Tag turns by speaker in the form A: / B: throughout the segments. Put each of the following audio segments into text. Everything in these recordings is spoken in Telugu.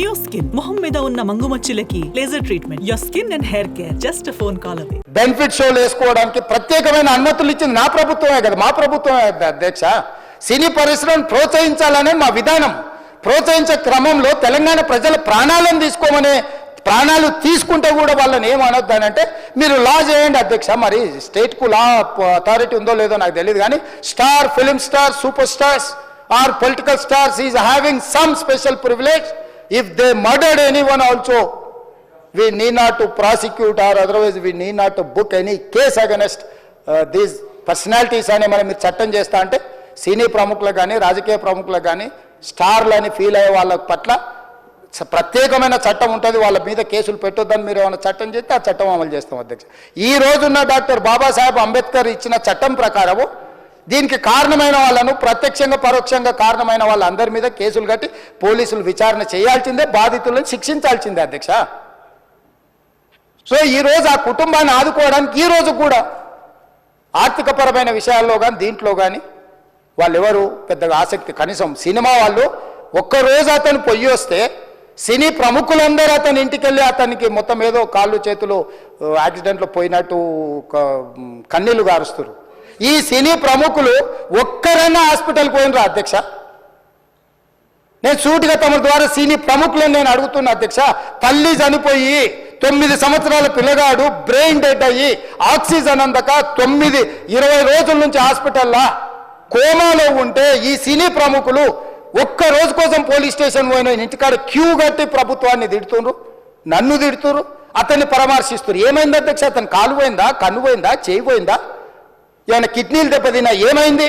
A: న్యూ స్కిన్ మొహం మీద ఉన్న మంగుమచ్చులకి laser treatment your skin and hair care just phone call away
B: benefit షోలు వేసుకోవడానికి ప్రత్యేకమైన అనుమతులు ఇచ్చింది నా ప్రభుత్వమే కదా మా ప్రభుత్వమే అధ్యక్ష. సినీ పరిశ్రమను ప్రోత్సహించాలనే మా విధానం. ప్రోత్సహించే క్రమంలో తెలంగాణ ప్రజల ప్రాణాలను తీసుకోమనే ప్రాణాలు తీసుకుంటే కూడా వాళ్ళని ఏమనొద్దు అని అంటే మీరు లా చేయండి అధ్యక్ష. మరి స్టేట్కు లా అథారిటీ ఉందో లేదో నాకు తెలియదు కానీ star film star super stars or political stars is having some special privilege if they murdered any one also we need not to prosecute or otherwise we need not to book any case against uh, these personalities అని మనం మీరు చట్టం చేస్తా అంటే సినీ ప్రముఖులకు కానీ రాజకీయ ప్రముఖులకు కానీ స్టార్లు అని ఫీల్ అయ్యే వాళ్ళ పట్ల చ- ప్రత్యేకమైన చట్టం ఉంటుంది వాళ్ళ మీద కేసులు పెట్టొద్దని మీరు ఏమైనా చట్టం చేస్తే ఆ చట్టం అమలు చేస్తాం అధ్యక్ష. ఈ రోజున్న డాక్టర్ బాబాసాహెబ్ అంబేద్కర్ ఇచ్చిన చట్టం ప్రకారము దీనికి కారణమైన వాళ్ళను ప్రత్యక్షంగా పరోక్షంగా కారణమైన వాళ్ళందరి మీద కేసులు కట్టి పోలీసులు విచారణ చేయాల్సిందే బాధితులను శిక్షించాల్సిందే అధ్యక్ష. సో ఈ రోజు ఆ కుటుంబాన్ని ఆదుకోవడానికి ఈ రోజు కూడా ఆర్థికపరమైన విషయాల్లో కానీ దీంట్లో కానీ వాళ్ళు ఎవరు పెద్దగా ఆసక్తి కనీసం సినిమా వాళ్ళు ఒక్కరోజు అతను పొయ్యి వస్తే సినీ ప్రముఖులందరూ అతని ఇంటికి వెళ్ళి అతనికి మొత్తం ఏదో కాళ్ళు చేతులు యాక్సిడెంట్లో పోయినట్టు కన్నీళ్ళు గారుస్తారు ఈ సినీ ప్రముఖులు ఒక్కరైనా హాస్పిటల్కి పోయినరా అధ్యక్ష. నేను సూటిగా తమ ద్వారా సినీ ప్రముఖులను నేను అడుగుతున్నా అధ్యక్ష. తల్లి చనిపోయి తొమ్మిది సంవత్సరాల పిల్లగాడు బ్రెయిన్ డెడ్ అయ్యి ఆక్సిజన్ అందక తొమ్మిది ఇరవై రోజుల నుంచి హాస్పిటల్లా కోమాలో ఉంటే ఈ సినీ ప్రముఖులు ఒక్క రోజు కోసం పోలీస్ స్టేషన్ పోయిన ఇంటికాడ క్యూ కట్టి ప్రభుత్వాన్ని తిడుతుండ్రు నన్ను తిడుతురు అతన్ని పరామర్శిస్తున్నారు ఏమైంది అధ్యక్ష? అతను కాలు పోయిందా కన్ను పోయిందా చేయి పోయిందా? ఏమైనా కిడ్నీలు దెబ్బతిన్నా ఏమైంది?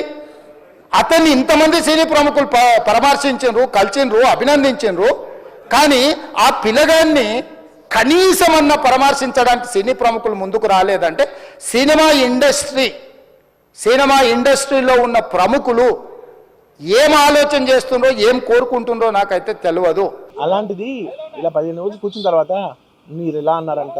B: అతన్ని ఇంతమంది సినీ ప్రముఖులు ప- పరామర్శించిండ్రు కలిసిండ్రు అభినందించిండ్రు కానీ ఆ పిల్లగాన్ని కనీసమన్న పరామర్శించడానికి సినీ ప్రముఖులు ముందుకు రాలేదంటే సినిమా ఇండస్ట్రీ సినిమా ఇండస్ట్రీలో ఉన్న ప్రముఖులు ఏం ఆలోచన చేస్తుండ్రో ఏం కోరుకుంటుండ్రో నాకైతే తెలియదు
C: అలాంటిది ఇలా పదిహేను రోజులు కూర్చున్న తర్వాత మీరు ఇలా అన్నారంట?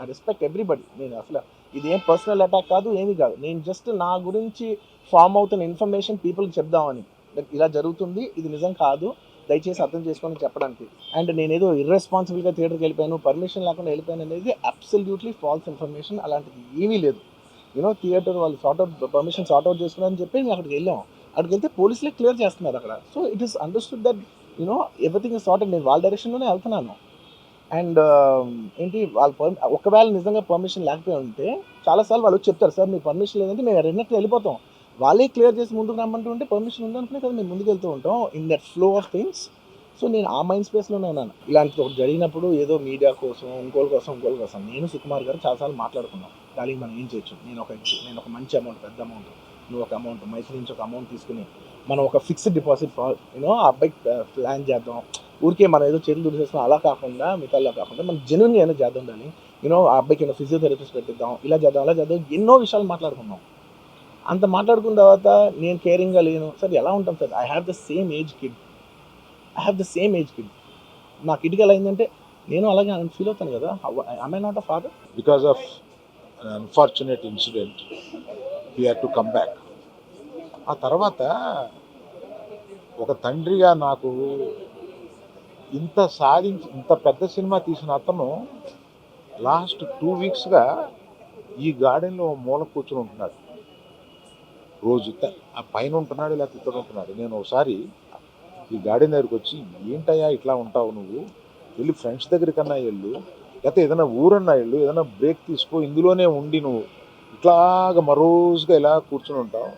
C: I respect everybody నేను అసలు ఇది ఏం పర్సనల్ అటాక్ కాదు ఏమీ కాదు. నేను జస్ట్ నా గురించి ఫామ్ అవుతున్న ఇన్ఫర్మేషన్ పీపుల్కి చెప్దామని. ఇలా జరుగుతుంది ఇది నిజం కాదు. దయచేసి అర్థం చేసుకొని చెప్పడానికి. అండ్ నేను ఏదో ఇర్రెస్పాన్సిబుల్గా థియేటర్కి వెళ్ళిపోయాను పర్మిషన్ లేకుండా వెళ్ళిపోయాను అనేది అబ్సల్యూట్లీ ఫాల్స్ ఇన్ఫర్మేషన్ అలాంటిది ఏమీ లేదు. యూనో థియేటర్ వాళ్ళు sort out permission sort out చేసుకున్నారని చెప్పి మేము అక్కడికి వెళ్ళాం. అక్కడికి వెళ్తే పోలీసులే క్లియర్ చేస్తున్నారు అక్కడ. So it is understood that you know everything is sorted నేను వాళ్ళ డైరెక్షన్లోనే వెళ్తున్నాను. అండ్ ఏంటి వాళ్ళ ఒకవేళ నిజంగా పర్మిషన్ లేకపోయి ఉంటే చాలాసార్లు వాళ్ళు వచ్చి చెప్తారు సార్ మీ పర్మిషన్ లేదంటే మేము రెండట్టు వెళ్ళిపోతాం. వాళ్ళే క్లియర్ చేసి ముందుకు రమ్మంటూ ఉంటే పర్మిషన్ ఉందనుకునే కదా మేము ముందుకు వెళ్తూ ఉంటాం in that flow of things so నేను ఆ మైండ్ స్పేస్లోనే ఉన్నాను. ఇలాంటిది ఒకటి జరిగినప్పుడు ఏదో మీడియా కోసం ఇంకోళ్ళ కోసం ఇంకోళ్ళ కోసం నేను సుకుమార్ గారు చాలాసార్లు మాట్లాడుకున్నాం. దానికి మనం ఏం చేయొచ్చు? నేను ఒక నేను ఒక మంచి అమౌంట్ పెద్ద అమౌంట్ నువ్వు ఒక అమౌంట్ మైసూర్ నుంచి ఒక అమౌంట్ తీసుకుని మనం ఒక ఫిక్స్డ్ డిపాజిట్ యూనో ఆ అబ్బాయికి ప్లాన్ చేద్దాం. ఊరికే మనం ఏదో చేతులు దుడిసేస్తాం అలా కాకుండా మిగతాలో కాకుండా మనం జెన్యున్గా ఏదో చేద్దాం దాన్ని యూనో ఆ అబ్బాయికి ఏదో ఫిజియోథెరపిస్ట్ పెట్టిద్దాం ఇలా చేద్దాం అలా చేద్దాం ఎన్నో విషయాలు మాట్లాడుకున్నాం అంత మాట్లాడుకున్న తర్వాత నేను కేరింగ్గా లేను. సార్ ఎలా ఉంటాం sir? I have the same age kid I have the same age kid నా కిడ్కి ఎలా అయిందంటే నేను అలాగే ఫీల్ అవుతాను కదా? I not a father
D: because of unfortunate incident incident, we to to ఆ తర్వాత ఒక తండ్రిగా నాకు ఇంత సాధించి ఇంత పెద్ద సినిమా తీసిన అతను లాస్ట్ టూ వీక్స్గా ఈ గార్డెన్లో మూల కూర్చుని ఉంటున్నాడు. రోజు ఆ పైన ఉంటున్నాడు లేకపోతే ఇక్కడ ఉంటున్నాడు. నేను ఒకసారి ఈ గార్డెన్ దగ్గరికి వచ్చి ఏంటయ్యా ఇట్లా ఉంటావు నువ్వు? వెళ్ళి ఫ్రెండ్స్ దగ్గరికన్నా వెళ్ళు. లేకపోతే ఏదైనా ఊరన్నా వెళ్ళు. ఏదైనా బ్రేక్ తీసుకో. ఇందులోనే ఉండి నువ్వు. ఇట్లాగా మరోజుగా ఇలా కూర్చుని ఉంటావు.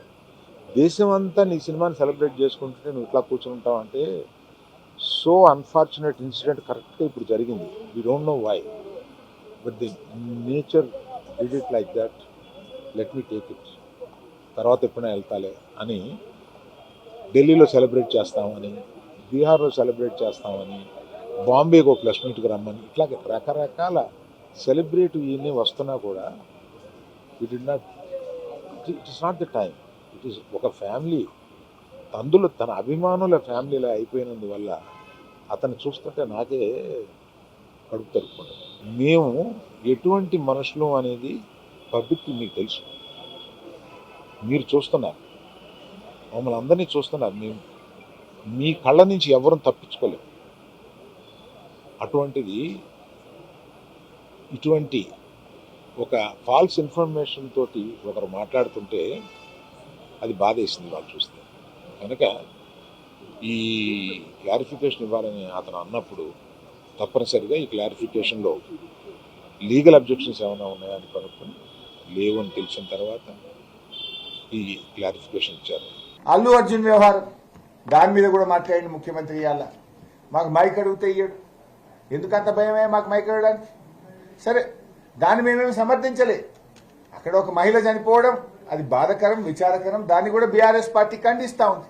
D: దేశం అంతా నీ సినిమాని సెలబ్రేట్ చేసుకుంటుంటే నువ్వు ఇట్లా కూర్చుని ఉంటావు అంటే సో అన్ఫార్చునేట్ ఇన్సిడెంట్ కరెక్ట్గా ఇప్పుడు జరిగింది. We don't know why but the nature did it like that let me take it తర్వాత ఎప్పుడైనా వెళ్తాలే అని ఢిల్లీలో సెలబ్రేట్ చేస్తామని బీహార్లో సెలబ్రేట్ చేస్తామని బాంబేకి ఒక ప్లస్ మీట్కి రమ్మని ఇట్లా రకరకాల సెలబ్రేట్ ఇవన్నీ వస్తున్నా కూడా it it not it is not the time it is ఒక ఫ్యామిలీ అందులో తన అభిమానుల ఫ్యామిలీలో అయిపోయినందువల్ల అతను చూస్తుంటే నాకే కడుపు తరుపుకుంటుంది మేము ఎటువంటి మనుషులు అనేది పబ్లిక్ మీకు తెలుసు. మీరు చూస్తున్నారు. మమ్మల్ని అందరినీ చూస్తున్నారు. మేము మీ కళ్ళ నుంచి ఎవరూ తప్పించుకోలేము అటువంటిది ఇటువంటి ఒక ఫాల్స్ ఇన్ఫర్మేషన్ తోటి ఒకరు మాట్లాడుతుంటే అది బాధేసింది వాళ్ళు చూస్తే. కనుక ఈ క్లారిఫికేషన్ ఇవ్వాలని అతను అన్నప్పుడు తప్పనిసరిగా ఈ క్లారిఫికేషన్లో లీగల్ అబ్జెక్షన్స్ ఏమైనా ఉన్నాయని కనుక్కొని లేవు అని తెలిసిన తర్వాత ఈ క్లారిఫికేషన్ ఇచ్చారు.
E: అల్లు అర్జున్ వ్యవహారం దాని మీద కూడా మాట్లాడింది ముఖ్యమంత్రి ఇవాళ. మాకు మైక్ అడిగితే ఇయ్యాడు. ఎందుకంత భయమే మాకు మైక్ అడగడానికి? సరే దాన్ని మేమేమి సమర్థించలే. అక్కడ ఒక మహిళ చనిపోవడం అది బాధకరం విచారకరం దాన్ని కూడా బీఆర్ఎస్ పార్టీ ఖండిస్తూ ఉంది.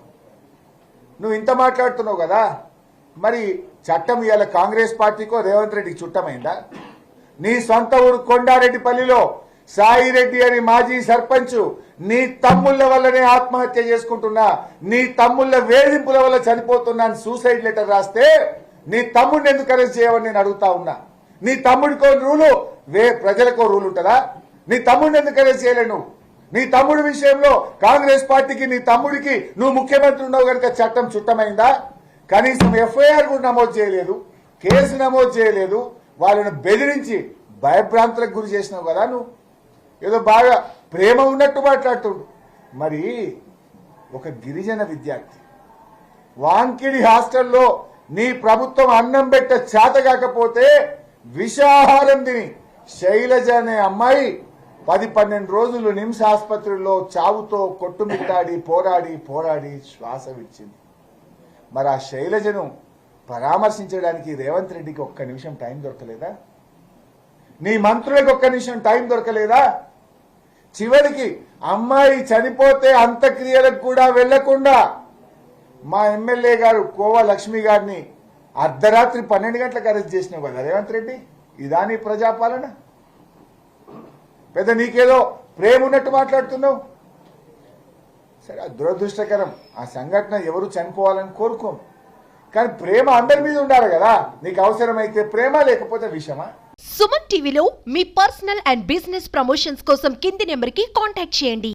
E: నువ్వు ఇంత మాట్లాడుతున్నావు కదా మరి చట్టం ఇవాళ కాంగ్రెస్ పార్టీకో రేవంత్ రెడ్డికి చుట్టమైందా? నీ సొంత ఊరు కొండారెడ్డిపల్లిలో సాయిరెడ్డి అని మాజీ సర్పంచ్ నీ తమ్ముళ్ళ వల్లనే ఆత్మహత్య చేసుకుంటున్నా నీ తమ్ముళ్ళ వేధింపుల వల్ల చనిపోతున్నా అని సూసైడ్ లెటర్ రాస్తే నీ తమ్ముడిని ఎందుకు అరెస్ట్ చేయవని నేను అడుగుతా ఉన్నా? నీ తమ్ముడికో రూలు వే ప్రజలకో రూల్ ఉంటుందా? నీ తమ్ముడిని ఎందుకు అరెస్ట్ చేయలేను? నువ్వు నీ తమ్ముడి విషయంలో కాంగ్రెస్ పార్టీకి నీ తమ్ముడికి నువ్వు ముఖ్యమంత్రి ఉన్నావు కనుక చట్టం చుట్టమైందా? కనీసం ఎఫ్ఐఆర్ కూడా నమోదు చేయలేదు కేసు నమోదు చేయలేదు వాళ్ళను బెదిరించి భయభ్రాంతులకు గురి చేసినావు కదా నువ్వు. ఏదో బాగా ప్రేమ ఉన్నట్టు మాట్లాడుతుండు. మరి ఒక గిరిజన విద్యార్థి వాంకిడి హాస్టల్లో నీ ప్రభుత్వం అన్నం పెట్ట చేత కాకపోతే విషాహారం తిని శైలజ అనే అమ్మాయి పది పన్నెండు రోజులు నిమ్స్ ఆసుపత్రిలో చావుతో కొట్టుమిట్టాడి పోరాడి పోరాడి శ్వాస విచ్చింది మరి ఆ శైలజను పరామర్శించడానికి రేవంత్ రెడ్డికి ఒక్క నిమిషం టైం దొరకలేదా? నీ మంత్రులకు ఒక్క నిమిషం టైం దొరకలేదా? చివరికి అమ్మాయి చనిపోతే అంత్యక్రియలకు కూడా వెళ్ళకుండా మా ఎమ్మెల్యే గారు కోవా లక్ష్మి గారిని అర్ధరాత్రి పన్నెండు గంటలకు అరెస్ట్ చేసినావు కదా రేవంత్ రెడ్డి? ఇదా నీ ప్రజాపాలన? పెద్ద నీకేదో ప్రేమ ఉన్నట్టు మాట్లాడుతున్నావు? సరే దురదృష్టకరం. ఆ సంఘటన ఎవరు చనిపోవాలని కోరుకోం కానీ ప్రేమ అందరి మీద ఉండాలి కదా. నీకు అవసరమైతే ప్రేమ లేకపోతే విషమా?
F: సుమన్ టీవీలో మీ పర్సనల్ అండ్ బిజినెస్ ప్రమోషన్స్ కోసం కింది నెంబర్కి కాంటాక్ట్ చేయండి.